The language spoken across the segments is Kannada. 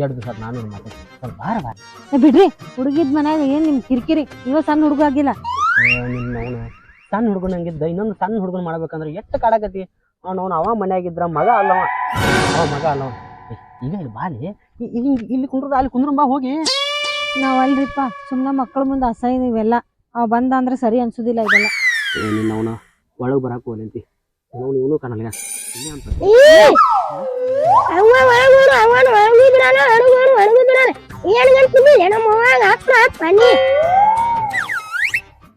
ಎರಡು ದಿವಸ ನಾನು ಮಾತಾಡ್ತೀನಿ. ಸ್ವಲ್ಪ ಬಾರ ಏ ಬಿಡ್ರಿ ಹುಡುಗಿದ್ ಮನ್ಯಾಗ ಏನ್ ನಿಮ್ ಕಿರಿಕಿರಿ? ಇವ ಸಣ್ಣ ಹುಡುಗ ಆಗಿಲ್ಲ. ನಿನ್ನ ಅವನು ಸಣ್ಣ ಹುಡುಗನ ಹಂಗಿದ್ದ ಇನ್ನೊಂದು ಸಣ್ಣ ಹುಡುಗನ ಮಾಡ್ಬೇಕಂದ್ರೆ ಎಷ್ಟು ಕಾಡಾಕತಿ ಅವ್ನು ಅವ ಮನ್ಯಾಗಿದ್ರ ಮಗ ಅಲ್ಲವ. ಅವ ಮಗ ಅಲ್ಲವ. ಏ, ಈಗ ಇಲ್ಲಿ ಬಾಲಿ ಇ- ಇಲ್ಲಿ ಇಲ್ಲಿ ಕುಂಡ್ರದ ಅಲ್ಲಿ ಕುಂದ್ರ ಬಾ ಹೋಗಿ. ನಾವ್ ಅಲ್ರಿಪ್ಪ ಸುಮ್ನ ಮಕ್ಕಳ ಮುಂದೆ ಅಸಹ್ಯ ಇವೆಲ್ಲ. ಅವ ಬಂದ ಅಂದ್ರೆ ಸರಿ ಅನ್ಸುದಿಲ್ಲ ಇದೆಲ್ಲ. ನಿನ್ನ ಅವನ ಒಳಗೆ ಬರಾಕ್ ಹೋಗಿ ಅವನು ಇವನು ಕಾಣಲ್ಲ. ಇಲ್ಲೇ ಅಂತ ಅವ ಅವನು ಒಳಗಿದ್ರಾನ ನಮ್ಮ ಅವ್ವಾಗ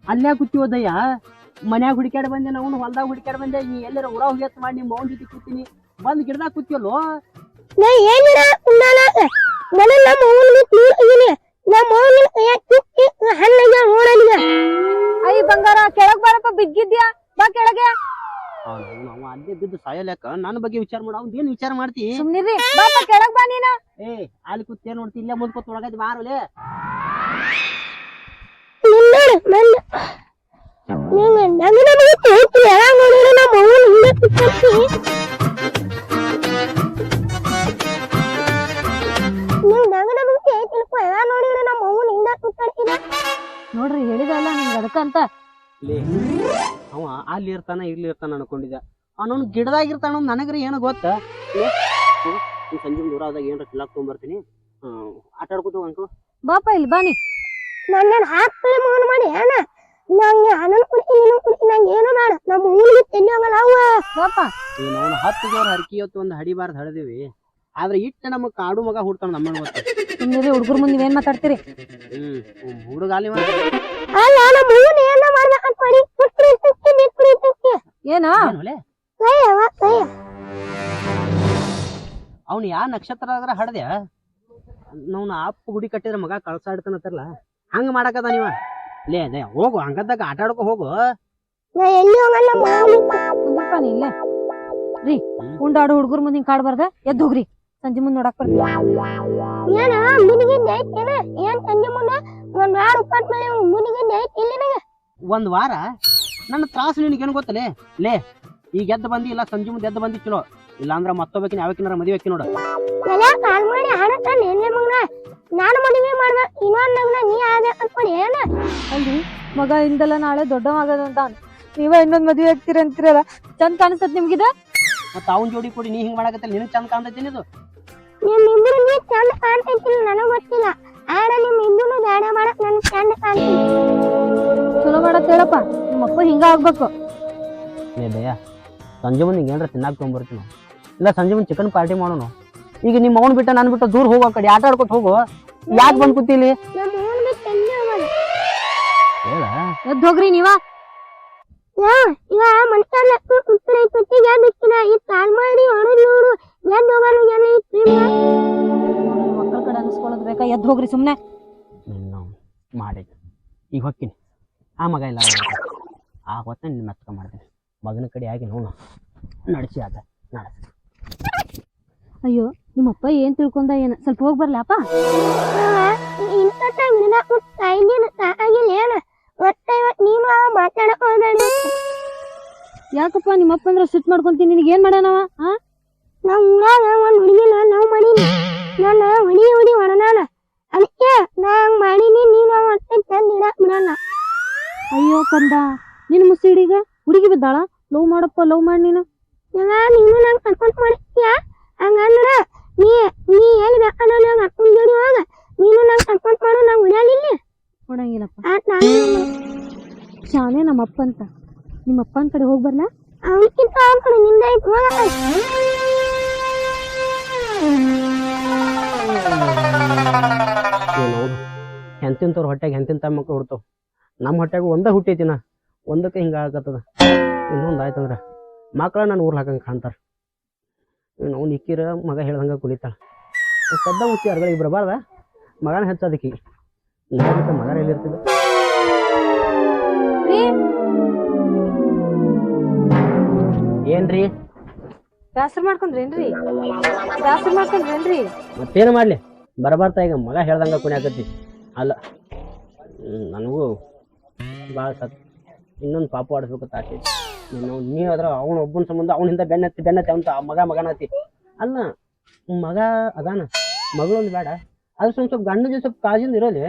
ಅಲ್ಲೇ ಮನ್ಯಾಗ ಹುಡುಕ್ಯಾಡ ಬಂದೆ ನಾವು ಹೊಲ್ದಾಗ ಹುಡುಕ್ಯಾಡ ಬಂದೆ ನೀ ಎಲ್ಲರ ಊರ ಹೋಗಿ ಮಾಡಿ ನಿಮ್ಮ ಮೌನ್ ಜೊತೆ ಕೂತೀನಿ ಬಂದ್ ಗಿಡದಾಗ ಕೂತಿಯಲ್ಲೋ ನಾ ಏನಿರ ನಮ್ಮ ಅವ್ವನ ಬಿಟ್ಟು ನೀರ್ ಇದೀನಿ ನಮ್ಮ ಅವ್ವನ ಕೈಯಾಗ ತುಕ್ಕಿ ಹಣ್ಣಾಗ ನೋಡಲಿಗ ಅಯ್ಯ ಬಂಗಾರ ಕೆಳಗ್ ಬಾರಪ್ಪ ಬಿದ್ದಿದ್ಯಾ ಬಾ ಕೆಳಗೆ ಅವ್ನು ಅವ ಅಲ್ಲೇ ಬಿದ್ದು ಸಾಯಲೆಕ್ಕ ನನ್ನ ಬಗ್ಗೆ ವಿಚಾರ ಮಾಡ. ಅವ್ನ್ ಏನ್ ವಿಚಾರ ಮಾಡ್ತಿ? ಸುಮ್ನಿರಿ. ಬಾಪ ಕೆಳಗ್ ಬಾ ನೀನ. ಏ ಅಲ್ಲಿ ಕೂತ್ ಏನ್ ನೋಡ್ತಿ? ಇಲ್ಲೇ ಮುಂದ್ ಕೂತ್ ಒಳಗೈತಿ ಬಾರಲೆ ನೋಡ್ರಿ ಹೇಳಿದಲ್ಲ ನಿಮ್ಗೆ ಅದಕ್ಕಂತ. ಲೇ ಅವ ಅಲ್ಲಿ ಇರ್ತಾನ ಇಲ್ಲಿ ಇರ್ತಾನ ಅನ್ಕೊಂಡಿದ್ದ. ಅವನು ಗಿಡದಾಗಿರ್ತಾನ ನನಗ್ರಿ ಏನು ಗೊತ್ತ? ಲೇ, ಹ್ಮ್, ಸಂಜೆ ದೂರ ಆದಾಗ ಏನ್ರ ಕಿಲಾಕ್ ತೊಗೊಂಬರ್ತೀನಿ. ಹ್ಮ್, ಆಟ ಆಡ್ಕೊತ ಅಂಕು ಬಾಪ ಇಲ್ಲಿ ಬಾನಿ ನನ್ನ ಹಾಕ್ತಲೆ ಮೌನ ಮಾಡಿ ಅಣ್ಣ ನಂಗೆ ಹಣ್ಣನ್ ಕುಡಿತೀನಿ ನೀನು ಕುಡಿತೀನಿ ನಂಗೆ ಏನು ಬೇಡ. ನಮ್ಮ ಊರಿಗೆ ತೆಲ್ಲಿ ಹೋಗಲ್ಲ ಅವ ಬಾಪ. ನೀನು ಅವನು ಹತ್ತು ಜೋರ್ ಹರಕಿ ಹೊತ್ತು ಒಂದು ಹಡಿಬಾರ್ದು ಆದ್ರೆ ಇಟ್ಟು ನಮ್ಮ ಕಾಡು ಮಗ ಹುಡ್ತಾನ ನಮ್ಮ ಗೊತ್ತ? ಸುಮ್ಮನೆ ಹುಡುಗರ ಮುಂದೆ ಏನ್ ಮಾತಾಡ್ತೀರಿ? ಹ್ಮ್ ಹುಡುಗ ಅಲ್ಲಿ ಅಲ್ಲ ನಮ್ಮ ಊರಿನ ಏನ ಮಾಡ್ಬೇಕಂತ ಮಾಡಿ ತುಕ್ಕಿ ತುಕ್ಕಿ ಬಿಕ್ಕಿ ತುಕ್ಕಿ ಏನ? ಯಾ ಕೈ ಆದ್ರೆ ಅವ್ನು ಹಡ್ದ್ಯ ನಾವು ಅಪ್ಪ ಗುಡಿ ಕಟ್ಟಿದ್ರ ಮಗ ಕಳ್ಸಾಡ್ತಾನತ್ತಲ್ಲ ಹಂಗ ಮಾಡಕದ ನೀವ? ಲೇ ಅದೇ ಹೋಗು ಹಂಗದಾಗ ಆಟ ಆಡ್ಕೊ ಹೋಗು. ನೀ ರೀ ಉಂಡಾಡು ಹುಡುಗರ ಮುಂದೆ ಹಿಂಗ್ ಕಾಡ್ಬಾರ್ದ ಎದ್ದು ಹೋಗ್ರಿ. ಸಂಜೆ ಮುಂದೆ ನೋಡಕ್ ಬರ್ತೀವಿ ಏನ ಮುನಿಗಿಂದ ಏನ ಏನ್ ಸಂಜೆ ಮುಂದೆ? ಒಂದ್ ವಾರ ಉಪ್ಪಾಟ್ ಮೇಲೆ ಮುನಿಗಿಂದ ಐತಿ ಇಲ್ಲಿ ನನಗೆ. ಒಂದ್ ವಾರ? ನನ್ನ ತ್ರಾಸು ನಿನಗೇನು ಗೊತ್ತಲೇ? ಲೇ ಈಗ ಎದ್ದು ಬಂದಿ ಇಲ್ಲ ಸಂಜೆ ಮುಂದೆ ಎದ್ದು ಬಂದಿ ಚಲೋ. ಇಲ್ಲ ಅಂದ್ರ ಮತ್ತೊಬ್ಬಕಿನ ಯಾವಕಿನಾರ ಮದುವೆ ನೋಡು. ನೋಡ ಕಾಲ್ ಮಾಡಿ ಮಗನ. ನಾನು ಮದುವೆ ಮಾಡ್ಬೇಕು ಇನ್ನೊಂದು ನಗ್ನ ನೀ ಏನ? ಅಲ್ರಿ ಮಗ ಇಂದಲ್ಲ ನಾಳೆ ದೊಡ್ಡವಾಗದಂತ ನೀವ ಇನ್ನೊಂದ್ ಮದುವೆ ಆಗ್ತೀರ ಅಂತೀರಲ್ಲ ಚಂದ ಕಾಣಿಸ್ತದ ನಿಮ್ಗಿದ? ಮತ್ತ ಅವನ್ ಜೋಡಿ ಕೊಡಿ ನೀ ಹಿಂಗ್ ಮಾಡಕತ್ತಲ್ಲ ನಿನ್ ಚಂದ ಕಾಣ್ತೈತಿ ಇದು? ನೀ ಚಂದ ಕಾಣ್ತೈತಿಲ್ಲ ನನಗ್ ಗೊತ್ತಿಲ್ಲ. ಆಡ ನಿಮ್ ಚಲೋ ನಿಮ್ಮ ಅಪ್ಪ ಹಿಂಗ ಆಗ್ಬೇಕು. ಏ ದಯ ಸಂಜೆ ಮುಂದೆ ಏನಾರ ತಿನ್ನಾಕ ತೊಗೊಂಬರ್ತೀನಿ. ಇಲ್ಲ ಸಂಜೆ ಮುಂದೆ ಚಿಕನ್ ಪಾರ್ಟಿ ಮಾಡೋಣ ಈಗ ನಿಮ್ಮ ಅವನ್ ಬಿಟ್ಟ ನಾನು ಬಿಟ್ಟು ದೂರ ಹೋಗೋ ಕಡೆ ಆಟ ಆಡ್ಕೊತ ಹೋಗು. ಯಾಕೆ ಬಂದ್ ಕೂತಿಲಿ? ಹೇಳ. ಎದ್ದು ಹೋಗ್ರಿ ನೀವ. ಮಕ್ಕಳ ಕಡೆ ಅನ್ಸ್ಕೊಳ್ಳೋದ್ ಬೇಕಾ? ಎದ್ದು ಹೋಗ್ರಿ ಸುಮ್ನೆ. ಮಗ ಇಲ್ಲ. ಆ ಹೊತ್ತ ನಿನ್ನ ಮೆತ್ತಕ ಮಾಡ್ತೀನಿ. ಮಗನ ಕಡೆ ಆಗಿ ನೋಡು. ನಡೆಸಿ ಆತ. ನಡೆಸಿ ಅಯ್ಯೋ ನಿಮ್ಮಪ್ಪ ಏನ್ ತಿಳ್ಕೊಂಡ ಏನ? ಸ್ವಲ್ಪ ಹೋಗ್ ಬರ್ಲಪ್ಪ ನೀನು ಯಾಕಪ್ಪ ನಿಮ್ಮಪ್ಪ ಅಂದ್ರೆ ಸಿಟ್ ಮಾಡ್ಕೊಂತೀನಿ? ನಿನಗೆ ಏನ್ ಮಾಡ್ಯಾನವ ನಾವ್ ಊರಾಗ ಒಂದ್ ಹುಡುಗಿನ ನಾವು ಮಾಡೀನಿ. ನನ್ನ ಹುಡಿ ಹುಡಿ ನಾನು ಅದಕ್ಕೆ ನಾ ಮಾಡಿನಿ ನೀನು ಅವ ಒಟ್ಟ ಚಂದ ಇಡಕ್ ಬಿಡಲ್ಲ ಅಯ್ಯೋ ಕಂದ ನಿನ್ನ ಮುಸಿಡಿಗ ಹುಡುಗಿ ಬಿದ್ದಾಳ? ಲವ್ ಮಾಡಪ್ಪ ಲವ್ ಮಾಡಿ ನೀನು. ಯವ್ವ, ನೀನು ನಂಗೆ ಕರ್ಕೊಂಡು ಮಾಡ್ತೀಯ ಹಂಗಂದ್ರೆ ನೀ ನೀ ಎಲ್ಲಿ ಬೇಕಾದ್ರೆ ನಂಗೆ ಕರ್ಕೊಂಡ್ ಜೋಡಿ ಹೋಗ. ನೀನು ನಂಗೆ ಕರ್ಕೊಂಡು ಮಾಡು ನಂಗೆ ಉಳಿಯಲಿಲ್ಲ ಕೊಡಂಗಿಲ್ಲಪ್ಪ. ಶಾನೆ ನಮ್ಮ ಅಪ್ಪ ಅಂತ ಅಂತ ನಿಮ್ಮಪ್ಪನ ಕಡೆ ಹೋಗಿ ಬರಲಾ? ಅವನಕ್ಕಿಂತ ಅವ್ನ ಕಡೆ ನಿಂದ ಹೆಂತಿಂತವ್ರು ಹೋಗ ಹೆಂತಿಂತವ್ರ ಹೊಟ್ಟೆಗೆ ಹೆಂತಿಂತ ಮಕ್ಳು ಹುಡ್ತಾವ ನಮ್ಮ ಹೊಟ್ಟೆಗೆ ಒಂದೇ ಹುಟ್ಟೈತಿನ ನಾ. ಒಂದಕ್ಕೆ ಹಿಂಗೆ ಆಗತ್ತದ. ಇನ್ನೊಂದು ಆಯ್ತಂದ್ರ ಮಕ್ಳ ನನ್ನ ಊರ್ಲಿ ಹಾಕಂಗೆ ಕಾಣ್ತಾರ. ಇನ್ನು ಅವ್ನು ಇಕ್ಕಿರ ಮಗ ಹೇಳ್ದಂಗೆ ಕುಳಿತಾಳ. ಸದ್ದ ಮುಚ್ಚಿ ಅರ್ಗಳಿಗೆ ಬರಬಾರ್ದ. ಮಗನ ಹೆಚ್ಚದಕ್ಕಿ ಬಿಟ್ಟು ಮಗನ ಎಲ್ಲಿರ್ತಿದ್ದ ಏನ್ರಿ? ಮಾಡ್ಕೊಂಡ್ರೇನ್ರಿ? ಮಾಡ್ಕೊಂಡ್ರೇನ್ರಿ? ಮತ್ತೇನು ಮಾಡಲಿ? ಬರಬಾರ್ತಾ ಈಗ. ಮಗ ಹೇಳ್ದಂಗೆ ಕುಣಿಯಾಕತ್ತಿ. ಅಲ್ಲ ನನಗೂ ಭಾಳ ಸತ್. ಇನ್ನೊಂದು ಪಾಪ ಆಡಿಸ್ಬೇಕು ಆಸೆ. ನೀನು ನೀ ಆದ್ರೆ ಅವನ ಒಬ್ಬನ ಸಂಬಂಧ ಅವನಿಂದ ಬೆನ್ನತ್ತಿ ಬೆನ್ನತ್ತಿ ಅಂತ ಮಗ ಮಗನತಿ ಅಲ್ಲ ಮಗ ಅದಾನ. ಮಗಳೊಂದು ಬೇಡ. ಅದು ಸ್ವಲ್ಪ ಸ್ವಲ್ಪ ಗಂಡ ಜೊತೆ ಸ್ವಲ್ಪ ಕಾಜಿಂದ ಇರೋಲಿ.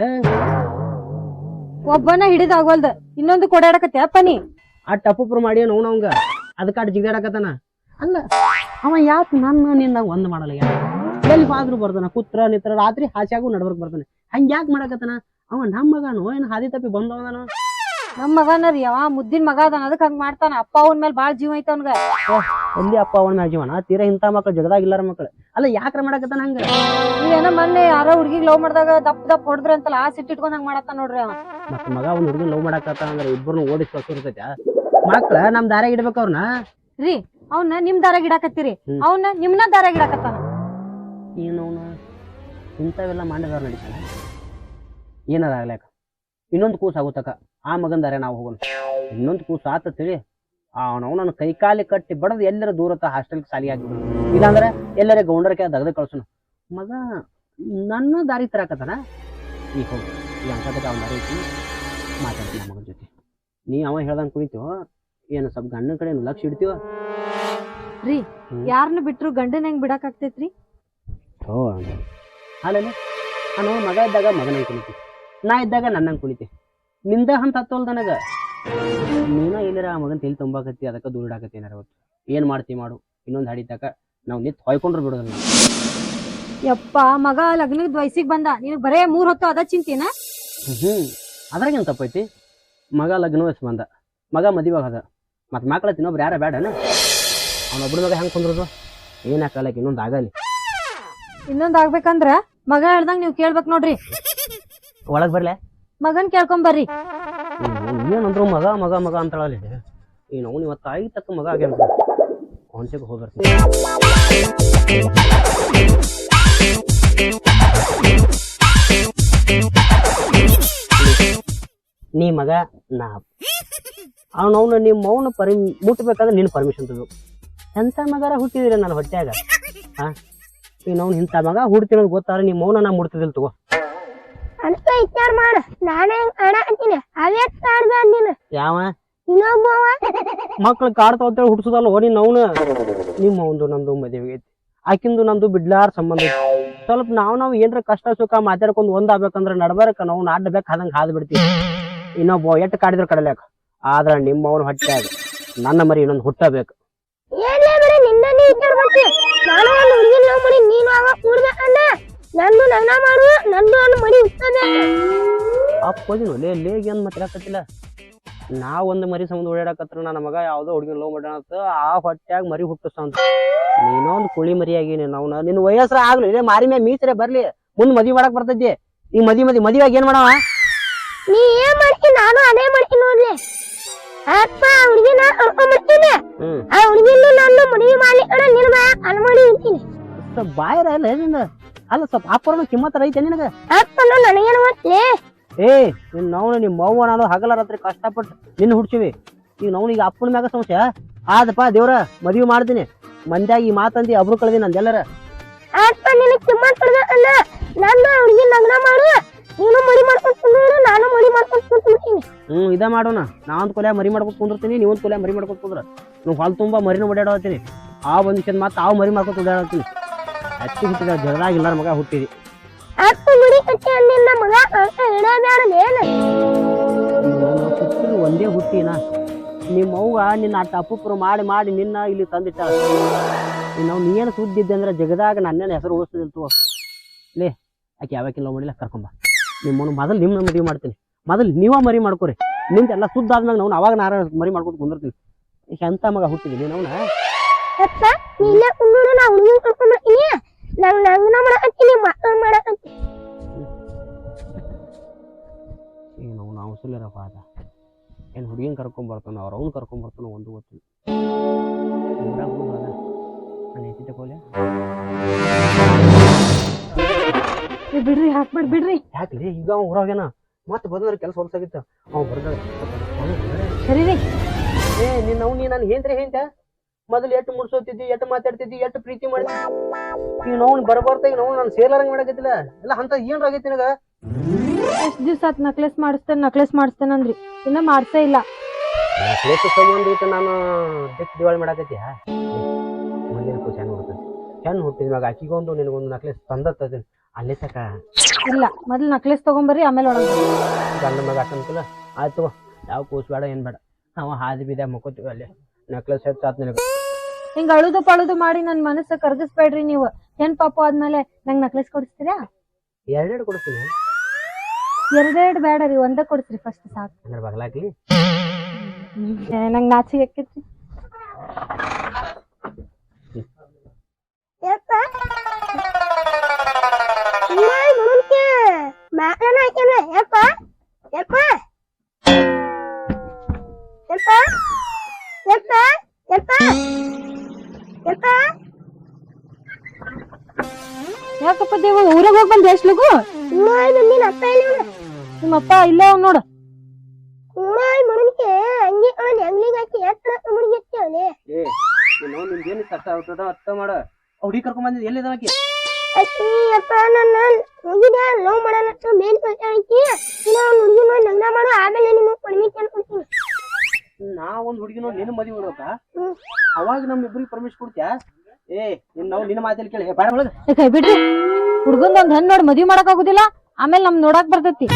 ಒಬ್ಬನ ಹಿಡಿದಾಗವಲ್ದ. ಇನ್ನೊಂದು ಕೊಡಾಡಕತ್ತೆ ನೀ. ಆ ಟಪ್ಪುಪ್ರು ಮಾಡಿ ಅವ್ನ ಅವಂಗ? ಅದಕ್ಕೆ ಅಟ್ ಜಿಗಾಡಕತ್ತಾನ? ಅಲ್ಲ ಅವ ಯಾಕೆ ನನ್ನ ನಿನ್ನ ಒಂದ್ ಮಾಡಲ್ಲ ಯಾಕೆ? ಎಲ್ಲಿ ಬಾದ್ರು ಬರ್ತಾನ ಕುತ್ರ ನಿತ್ರ ರಾತ್ರಿ ಹಾಸ್ಯಾಗೂ ನಡ್ಬರ್ಕ್ ಬರ್ತಾನೆ. ಹಂಗ್ ಯಾಕೆ ಮಾಡಕತ್ತಾನ? ಅವ ನಮ್ಮ ಮಗನು ಏನು ಹಾದಿ ತಪ್ಪಿ ಬಂದವನು ನಮ್ ಮಗನ ರೀ ಅವ ಮುದ್ದಿನ ಮಗ ಅದಾನ ಅದಕ್ಕೆ ಹಂಗ ಮಾಡ್ತಾನ. ಅಪ್ಪ ಅವನ ಮೇಲೆ ಬಾಳ ಜೀವ ಐತ ಅವನ್ಗ. ಎಲ್ಲಿ ಅಪ್ಪ ಅವನ ಮೇಲೆ ಜೀವನ? ತೀರಾ ಇಂಥ ಮಕ್ಳು ಜಗದಾಗಿಲ್ಲಾರ ಮಕ್ಳು. ಅಲ್ಲ ಯಾಕ್ರ ಮಾಡಕತ್ತಾನ ಹಂಗ? ಏನ ಮೊನ್ನೆ ಯಾರೋ ಹುಡುಗಿಗೆ ಲವ್ ಮಾಡಿದಾಗ ದಪ್ಪ ದಪ್ಪ ಹೊಡೆದ್ರ ಅಂತಲ್ಲ ಆ ಸಿಟ್ಟು ಇಟ್ಕೊಂಡ್ ಹಂಗ ಮಾಡತ್ತ ನೋಡ್ರಿ ಅವ. ಮತ್ತ ಮಗ ಅವ್ನ ಹುಡುಗಿ ಲವ್ ಮಾಡಕತ್ತ ಅಂದ್ರೆ ಇಬ್ಬರು ಓದಿಸ್ ಕಳ್ಸಿರ್ತೈತ ಮಕ್ಳ ನಮ್ ದಾರ್ಯಾಗ ಇಡ್ಬೇಕು ಅವ್ರನ್ನ ರೀ ಅವನ್ನ ನಿಮ್ ದಾರ್ಯಾಗ ಇಡಾಕತ್ತೀರಿ. ಅವನ್ನ ಅವ್ನ ನಿಮ್ನ ದಾರ ಇಡಾಕತ್ತಾನ. ಏನು ಅವನು? ಇಂಥವೆಲ್ಲ ಮಾಡಿದವ್ರು ನಡೀತಾನ? ಏನಾರ ಆಗ್ಲಾಕ ಇನ್ನೊಂದು ಕೂಸು ಆಗುತ್ತಕ ಆ ಮಗನ ದಾರೆ ನಾವು ಹೋಗೋಣ. ಇನ್ನೊಂದು ಕೂಸು ಆತ ತಿಳಿ ಅವನವ್ ನನ್ನ ಕೈ ಕಾಲಿ ಕಟ್ಟಿ ಬಡದು ಎಲ್ಲರ ದೂರತ್ತ ಹಾಸ್ಟೆಲ್ ಸಾಲಿ ಆಗಿ ಇಲ್ಲಾಂದ್ರೆ ಎಲ್ಲರ ಗೌಂಡರಕ್ಕೆ ದಗದ ಕಳ್ಸೋಣ ಮಗ ನನ್ನ ದಾರಿ ತರಾಕತ್ತಾನ? ಈಗ ಹೋಗಿ ಈ ಅಂಕದಕ್ಕೆ ಅವನ ದಾರಿ ಐತಿ. ಮಾತಾಡ್ತೀನಿ ಮಗನ ಜೊತೆ. ನೀ ಅವ ಹೇಳ್ದಂಗೆ ಕುಳಿತೀವೋ ಏನು ಸ್ವಲ್ಪ ಗಂಡನ ಕಡೆ ಲಕ್ಷ ಇಡ್ತೀವ ರೀ. ಯಾರನ್ನ ಬಿಟ್ರು ಗಂಡನ ಹೆಂಗ್ ಬಿಡಕ್ ಆಗ್ತೈತ್ರಿ? ಓ ಅಲ್ಲ ನಾನು ಮಗ ಇದ್ದಾಗ ಮಗನೇ ಕುಳಿತಿ ನಾ ಇದ್ದಾಗ ನನ್ನಂಗೆ ಕುಳಿತಿ ನಿಂದ ಅಂತ ಹತ್ತೋಲ್ ನನಗ? ನೀನ ಇಲ್ಲಿರ ಆ ಮಗನ್ ತಿಳಿ ತುಂಬಾಕತ್ತಿ ಅದಕ್ಕೆ ದೂರ ಇಡಾಕತ್ತೀನಿ ಏನಾರ ಅವತ್ತು ಏನ್ ಮಾಡ್ತಿ ಮಾಡು ಇನ್ನೊಂದು ಹಾಡಿತಾಕ ನಾವು ನಿಂತು ಹೊಯ್ಕೊಂಡ್ರು ಬಿಡೋದಲ್ಲ. ಯಪ್ಪ ಮಗ ಲಗ್ನದ ವಯಸ್ಸಿಗೆ ಬಂದ ನೀನು ಬರೇ ಮೂರ್ ಹೊತ್ತು ಅದ ಚಿಂತಿನ? ಹ್ಮ್ ಅದ್ರಾಗೇನು ತಪ್ಪೈತಿ? ಮಗ ಲಗ್ನ ವಯಸ್ಸು ಬಂದ ಮಗ ಮದಿವಾಗ ಅದ ಮತ್ತು ಮಕ್ಳ ತಿನ್ನೊಬ್ರು ಯಾರ ಬೇಡನ ಅವನೊಬ್ರ ಮಗ ಹೆಂಗೆ ಕುಂದ್ರದು? ಏನಾಕಲಕ್ಕೆ ಇನ್ನೊಂದು ಆಗಲಿ. ಇನ್ನೊಂದ್ ಆಗ್ಬೇಕಂದ್ರ ಮಗ ಹೇಳ್ದಂಗ ನೀವ್ ಕೇಳ್ಬೇಕು ನೋಡ್ರಿ. ಒಳಗ್ ಬರ್ಲೆ. ಮಗನ್ ಕೇಳ್ಕೊಂಡ್ ಬರ್ರಿ. ಏನಂದ್ರು ಮಗ ಮಗ ಮಗ ಅಂತಳಲ್ಲಿ. ಈ ಅವ್ನು ನಿಮ್ಮ ತಾಯಿ ತಕ್ಕ ಮಗ ಆಗ್ಯಾನ. ಕಾನ್ಸೆಪ್ ಹೋಗ್ಬರ್ತೀನಿ ನೀ ಮಗ, ನಾ ಅವನವನು ನಿಮ್ಮ ಮೌನ ಪರಿ, ಮುಟ್ಬೇಕಾದ್ರೆ ನಿನ್ನ ಪರ್ಮಿಷನ್ ತಗೋ. ಎಂಥ ಮಗರ ಹುಟ್ಟಿದಿರ ನನ್ನ ಹೊಟ್ಟೆಯಾಗ ಹಾ ಈಗ ನಾವು ಇಂಥ ಮಗ ಹುಡ್ತಿರೋದು ಗೊತ್ತಾದ್ರೆ ನಿಮ್ಮ ಮೌನ ನಾ ಮುಡ್ತಿದ್ದಿಲ್ಲ ತಗೋ. ಅಂತ ವಿಚಾರ ಮಾಡ. ನಾನೇ ಅಣ ಅಂತೀನಿ. ಅವೇ ಕಾಡ್ದ ಅಂದಿನ ಯಾವ? ಇನ್ನೊಬ್ಬ ಮಕ್ಳು ಕಾಡ್ತಾವ ಅಂತೇಳಿ ಹುಡ್ಸೋದಲ್ಲ ಓ ನೀನು ಅವನು? ನಿಮ್ಮ ಒಂದು ನಂದು ಮದುವೆ ಐತಿ. ಆಕಿಂದು ನಂದು ಬಿಡ್ಲಾರ ಸಂಬಂಧ ಐತಿ. ಸ್ವಲ್ಪ ನಾವು ನಾವು ಏನ್ರ ಕಷ್ಟ ಸುಖ ಮಾತಾಡ್ಕೊಂಡು ಒಂದಾಗ್ಬೇಕಂದ್ರ ನಡ್ಬಾರಕ. ನಾವು ನಾಡ್ಬೇಕು ಹಾದಂಗ ಹಾದ್ ಬಿಡ್ತೀವಿ. ಇನ್ನೊಬ್ಬ ಎಟ್ಟು ಕಾಡಿದ್ರ ಕಡಲ್ಯಾಕ. ಆದ್ರ ನಿಮ್ಮ ಅವನ ಹೊಟ್ಟೆ ನನ್ನ ಮರಿ ಇನ್ನೊಂದು ಹುಟ್ಟಬೇಕು. ಏನ್ಲೇ ಬರೀ ನಿನ್ನ ನೀ ವಿಚಾರ ಮಾಡ್ತಿ. ನಾನು ಒಂದು ಹುಡುಗಿನ ಲವ್ ಮಾಡಿ ನೀನು ಅವ ಅಣ್ಣ. ನಂದು ನನ್ನ ಮಾಡು ನಂದು ಮರಿ ಹುಟ್ಟದೆ ಅಪ್ಪೋದಿನ ಲೇ ಲೇಗಿ ಅಂದ್ ಮಾತಾಡಕತ್ತಿಲ್ಲ ನಾ ಒಂದು ಮರಿ ಸಂಬಂಧ ಓಡಾಡಕತ್ರ ನನ್ನ ಮಗ ಯಾವ್ದೋ ಹುಡುಗಿನ ಲೋ ಮಾಡ ಅಂತ ಆ ಹೊಟ್ಯಾಗ ಮರಿ ಹುಟ್ಟಿಸ್ತಂತ ನೀನೊಂದು ಕುಳಿ ಮರಿ ಆಗಿನಿ ನಾವ್ ನಿನ್ನ ವಯಸ್ಸರ ಆಗ್ಲಿ ಇಲ್ಲೇ ಮಾರಿ ಮೇಲೆ ಮೀಸರೆ ಬರ್ಲಿ. ಮುಂದ್ ಮದ್ವಿ ಮಾಡಕ್ ಬರ್ತೈತಿ. ಈಗ ಮದಿ ಮದಿ ಮದ್ವಿಯಾಗ ಏನ್ ಮಾಡವ? ನೀ ಏನ್ ಮಾಡ್ತಿ? ನಾನು ಅದೇ ಮಾಡ್ತಿ ನೋಡ್ಲಿ. ಅಪ್ಪ ಹುಡುಗಿ ಹುಡುಗಿನ ಹ್ಮ್. ಆ ಹುಡುಗಿನ ನಾನು ಮದುವೆ ಮಾಡಿ ನಿನ್ನ ಬಾಯ ಅಲ್ಮಾಡಿ ಇರ್ತೀನಿ ಬಾಯರ ಇಲ್ಲ ನಿಂದ ಅಲ್ಲ ಸ್ವಲ್ಪ ಅಪ್ಪರ ಕಿಮ್ಮತ್ತ ಐತೆ ನಿನಗ? ಅಪ್ಪ ನನಗೇನು ಮತ್ತೆ ಏ ನಿನ್ ನಾವು ನಿಮ್ಮ ಅವ್ವ ನಾನು ಹಗಲ ರಾತ್ರಿ ಕಷ್ಟಪಟ್ಟು ನಿನ್ನ ಹುಡ್ಸಿವಿ ಈಗ ನಾವು ಈಗ ಅಪ್ಪನ ಮ್ಯಾಗ ಸಮಸ್ಯೆ? ಆದಪ್ಪ ದೇವ್ರ ಮದ್ವಿ ಮಾಡ್ತೀನಿ. ಮಂದ್ಯಾಗ ಈ ಮಾತಂದಿ ಅಬ್ರು ಕಳ್ದಿ ನಂದೆಲ್ಲರ. ಅಪ್ಪ ನಿನಗೆ ಕಿಮ್ಮತ್ ಅಣ್ಣ ನನ್ನ ಹುಡುಗಿ ಲಗ್ನ ಮಾಡು. ನೀನು ಮಡಿ ಮಾಡ್ಕೊಂಡು ಕುಂದ್ರು ನಾನು ಮರಿ ಮಾಡ್ಕೊಂಡು ಕುಂತೀನಿ ಹ್ಮ್ ಇದ ಮಾಡೋಣ. ನಾ ಒಂದ್ ಕೊಲೆ ಮರಿ ಮಾಡ್ಕೊತ ಕುಂದಿರ್ತೀನಿ ನೀವೊಂದ್ ಕೊಲೆ ಮರಿ ಮಾಡ್ಕೊತ ಕುಂದ್ರ. ನೀವು ಹೊಲ ತುಂಬಾ ಮರಿನ ಓಡಾಡತ್ತೀನಿ ಆ ಒಂದ್ ಮತ್ತೆ ಮಾತು ಆ ಮರಿ ಮಾಡ್ಕೊತ ಓಡಾಡತ್ತೀನಿ ಹಚ್ಚಿ ಹುಟ್ಟಿದ ಜಗದಾಗ ಇಲ್ಲಾರ ಮಗ ಹುಟ್ಟಿದಿ. ಅಪ್ಪ ಗುಡಿ ಕಟ್ಟಿ ಅಂದಿನ ಮಗ ಅಂತ ಒಂದೇ ಹುಟ್ಟಿನ. ನಿಮ್ಮ ಅವ್ವ ನಿನ್ನ ಅಟ್ಟ ಅಪ್ಪುಪ್ರು ಮಾಡಿ ಮಾಡಿ ನಿನ್ನ ಇಲ್ಲಿ ತಂದಿಟ್ಟ. ನಾವು ನೀನು ಸುದ್ದಿ ಇದ್ದೆ ಅಂದ್ರೆ ಜಗದಾಗ ನನ್ನೇನು ಹೆಸರು ಉಳಿಸ್ತದಿಲ್ಲ ತಗೋ. ಲೇ ಆಕೆ ಯಾವಾಕಿಲ್ಲ ಮಾಡಿಲ್ಲ ಕರ್ಕೊಂಬ ನಿಮ್ಮನ್ನು ಮೊದಲು ನಿಮ್ಮ ಮದುವೆ ಮಾಡ್ತೀನಿ. ಮೊದಲು ನೀವ ಮರಿ ಮಾಡ್ಕೊರಿ. ನಿಂತ ಎಲ್ಲ ಸುದ್ದ ಆದ್ಮೇಲೆ ನಾವು ಅವಾಗ ನಾರ ಮರಿ ಮಾಡ್ಕೊಂಡು ಕುಂದಿರ್ತೀನಿ. ಎಂತ ಮಗ ಹುಟ್ಟಿದ್ದೀನಿ ಅವನ? ನಂಗ್ ಲಗ್ನ ಮಾಡಕತ್ತೀನಿ ಮಕ್ಕಳು ಮಾಡಕತ್ತೀನಿ ಏನು ಅವ್ನು ಅವಸಲಿರಪ್ಪ ಅದ ಏನು ಹುಡುಗಿನ ಕರ್ಕೊಂಬರ್ತಾನ ಅವ್ರ ಅವ್ನು ಕರ್ಕೊಂಬರ್ತಾನ ಒಂದು ಗೊತ್ತಿಲ್ಲ ಊರಾಗ ಅದ ನಾನು ಎತ್ತಿ ತಗೋಲೆ ಏ ಬಿಡ್ರಿ ಹಾಕ್ಬಿಡ್ ಬಿಡ್ರಿ ಯಾಕ್ಲಿ ಈಗ ಅವ ಊರಾಗೇನ ಮತ್ತೆ ಬಂದ್ರೆ ಕೆಲಸ ಹೊಲ್ಸಾಗಿತ್ತ ಅವ ಬರ್ದ ಸರಿ ರೀ ಏ ನಿನ್ನ ಅವ್ನು ನೀ ನಾನು ಹೇಂತ್ರಿ ಹೇಂತ ಮೊದಲು ಎಷ್ಟು ಮುಡ್ಸೋತಿದ್ದಿ ಎಟ್ಟು ಮಾತಾಡ್ತಿದ್ದಿ ಎಟ್ಟು ಪ್ರೀತಿ ಮಾಡಿ ಈಗ ನೋವು ಬರಬಾರ್ದ ಈಗ ನೋವು ನಾನು ಸೇರ್ಲಾರಂಗ್ ಮಾಡಕತ್ತಿಲ್ಲ. ಎಲ್ಲ ಅಂತ ಏನ್ ಆಗೈತಿ ನಿನಗ? ಎಷ್ಟ್ ದಿವ್ಸ ಆತ್ ನಕ್ಲೆಸ್ ಮಾಡಿಸ್ತೇನೆ ನಕ್ಲೆಸ್ ಮಾಡಿಸ್ತೇನೆ ಅಂದ್ರಿ. ಇನ್ನ ಮಾಡ್ಸೇ ಇಲ್ಲ. ನಕ್ಲೆಸ್ ಸಂಬಂಧ ಇಟ್ಟು ನಾನು ದಿಕ್ ದಿವಾಳಿ ಮಾಡಕತ್ತೀಯ? ಮುಂದಿನ ಖುಷಿ ನೋಡ್ತದೆ ಚೆನ್ನ ಹುಟ್ಟಿದ ಮ್ಯಾಗ ಆಕಿಗೊಂದು ನಿನಗೊಂದು ನಕ್ಲೆಸ್ ತಂದತ್ತದೀನಿ ಅಲ್ಲೇ ತಕ. ಇಲ್ಲ ಮೊದಲು ನಕ್ಲೆಸ್ ತಗೊಂಬರ್ರಿ ಆಮೇಲೆ ಒಳಗೆ ಗಂಡ ಮಗ ಹಾಕಂತಿಲ್ಲ ಆಯ್ತು. ಯಾವ ಕೂಸ್ ಬೇಡ ಏನು ಬೇಡ. ನಾವು ಹಾದಿ ಬೀದ ಮುಕ್ಕೋತೀವಿ ಅಲ್ಲಿ. ನೆಕ್ಲೆಸ್ ಹೆಚ್ಚಾತ್ ನಿನಗೆ. ಹಿಂಗ ಅಳುದು ಪಳುದು ಮಾಡಿ ನನ್ ಮನಸ್ಸು ಕರ್ಗಿಸ್ಬೇಡ್ರಿ ನೀವು. ಹೆಣ್ ಪಾಪು ಆದ್ಮೇಲೆ ನಂಗ್ ನಕ್ಲೆಸ್ ಕೊಡಿಸ್ತೀರಾ? ಎರಡೆರಡು ಕೊಡ್ತೀನಿ ಎರಡೆರಡು ಬೇಡ ರೀ ಒಂದ ಕೊಡ್ಸ್ರಿ ಫಸ್ಟ್ ಸಾಕು. ಅಂದ್ರೆ ಬಗಲಾಗ್ಲಿ ಏ, ನಂಗ್ ನಾಚಿಗೆ ಆಕ್ಕೈತಿ ಯಪ್ಪ. ಮಾತನ ಹಾಕ್ಯಾನ ಯಪ್ಪ ಯಪ್ಪ. ಯಪ್ಪ. ಯಪ್ಪ. ಯಪ್ಪ. ಯಪ್ಪ. ಯಾಕಪ್ಪ ದೇವ ಊರಾಗ ಹೋಗ್ ಬಂದ್ ಎಷ್ಟು ಲಗು? ನಾಯಿ ಅಪ್ಪ ಅಪ್ಪ ನಿಮ್ಮ ಅಪ್ಪ ಇಲ್ಲೇ ಅವ್ನ್ ನೋಡು. ಕುಮಾರ್ ಮುನ್ಕೆ ಹಂಗೆ ಅವನ್ ಹೆಂಗ್ಲಿಗೆ ಹಾಕಿ ಎತ್ತ ಅವನೇ? ಏ ನೀನು ನಿಮ್ಗೇನು ಕಷ್ಟ ಆಗ್ತದ ಅರ್ಥ ಮಾಡ. ಹುಡುಗಿ ಕರ್ಕೊಂಡ್ ಬಂದಿದ್ದು ಎಲ್ಲಿದ ಆಕಿ? ಅಕ್ಕಿ ಅಪ್ಪ ನನ್ನ ಮುಗಿದ ಲವ್ ಮಾಡೋಣ ಮೇನ್ ಕಳ್ಸಾಕಿ ಇನ್ನ ಅವ್ನ ಹುಡುಗಿ ನೋಡಿ ಲಗ್ನ ಮಾಡು ಆಮೇಲೆ ನಿಮಗೆ ಪರ್ಮಿಷನ್ ಕೊಡ್ತೀನಿ. ನಾ ಒಂದು ಹುಡುಗಿ ನೋಡಿ ನಿನ್ನ ಮದುವೆ ಮಾಡ್ಬೇಕ? ಅವಾಗ ನಮ್ಮ ಇಬ್ರಿಗೆ ಪರ್ಮಿಷನ್ ಕೊಡ್ತ್ಯಾ? ಏ ನಿನ್ನ ಕೇಳಿ. ಕೈ ಬಿಡ್ರಿ. ಹುಡ್ಗಂದ್ ಒಂದ್ ಹೆಣ್ ನೋಡಿ ಮದ್ವಿ ಮಾಡಕ್ ಆಗುದಿಲ್ಲ, ಆಮೇಲೆ ನಮ್ ನೋಡಾಕ್ ಬರ್ತೈತಿ.